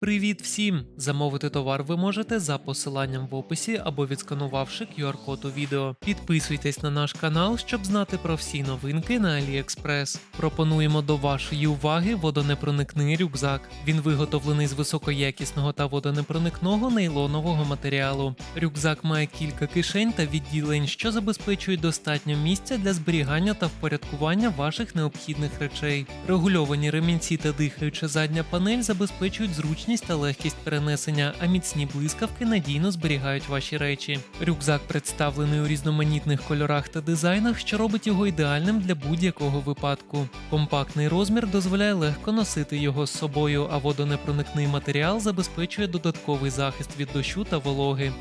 Привіт всім! Замовити товар ви можете за посиланням в описі або відсканувавши QR-код у відео. Підписуйтесь на наш канал, щоб знати про всі новинки на AliExpress. Пропонуємо до вашої уваги водонепроникний рюкзак. Він виготовлений з високоякісного та водонепроникного нейлонового матеріалу. Рюкзак має кілька кишень та відділень, що забезпечують достатньо місця для зберігання та впорядкування ваших необхідних речей. Регульовані ремінці та дихаюча задня панель забезпечують зручність та легкість перенесення, а міцні блискавки надійно зберігають ваші речі. Рюкзак представлений у різноманітних кольорах та дизайнах, що робить його ідеальним для будь-якого випадку. Компактний розмір дозволяє легко носити його з собою, а водонепроникний матеріал забезпечує додатковий захист від дощу та вологи.